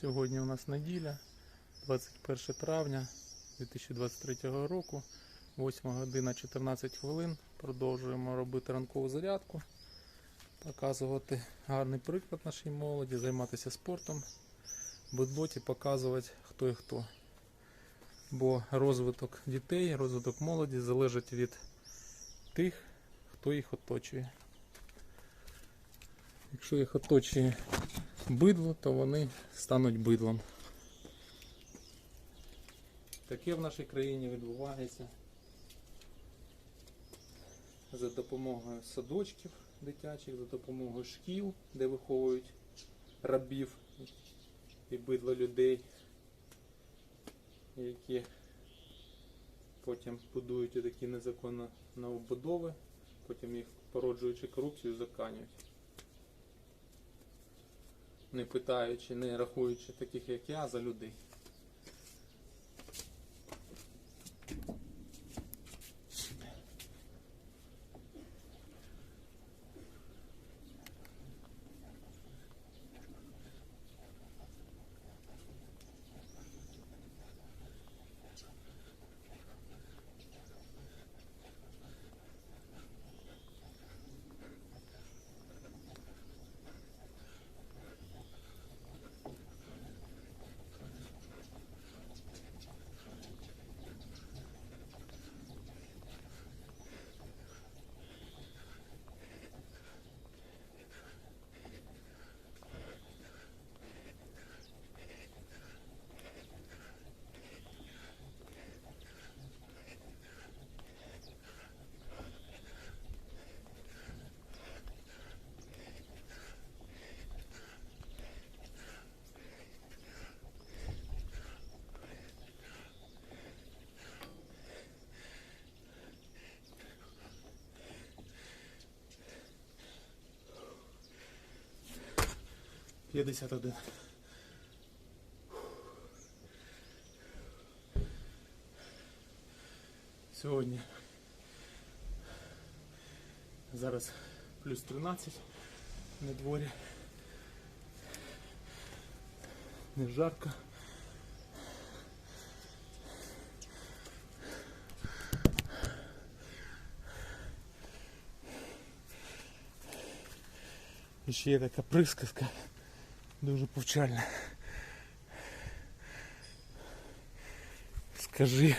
Сьогодні у нас неділя, 21 травня 2023 року, 8 година 14 хвилин. Продовжуємо робити ранкову зарядку, показувати гарний приклад нашій молоді, займатися спортом, в боті показувати хто і хто. Бо розвиток дітей, розвиток молоді залежить від тих, хто їх оточує. Якщо їх оточує бидло, то вони стануть бидлом. Таке в нашій країні відбувається за допомогою садочків дитячих, за допомогою шкіл, де виховують рабів і бидло людей, які потім будують такі незаконні новобудови, потім їх породжуючи корупцію, заканюють. Не питаючи, не рахуючи таких як я за людей. П'ятдесят один. Сьогодні зараз плюс 13 на дворі. Не жарко. І ще є така присказка дуже повчальна. Скажи.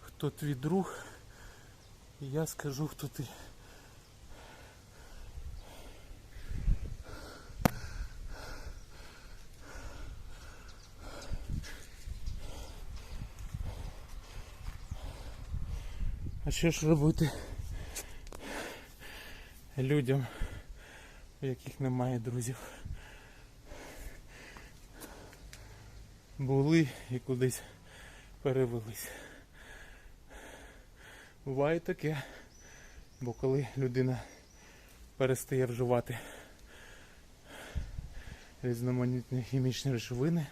Хто твій друг, і я скажу, хто ти. А що ж робити людям, у яких немає друзів? Були і кудись перевелись. Буває таке, бо коли людина перестає вживати різноманітні хімічні речовини,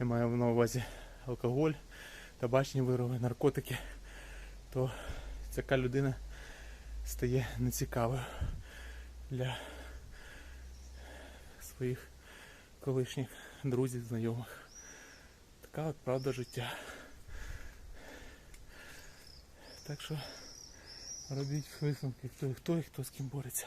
я маю на увазі алкоголь, табачні вироби, наркотики, то така людина стає нецікавою для своїх колишніх друзів, знайомих. Така от правда життя. Так що робіть висновки, хто, хто і хто з ким бореться.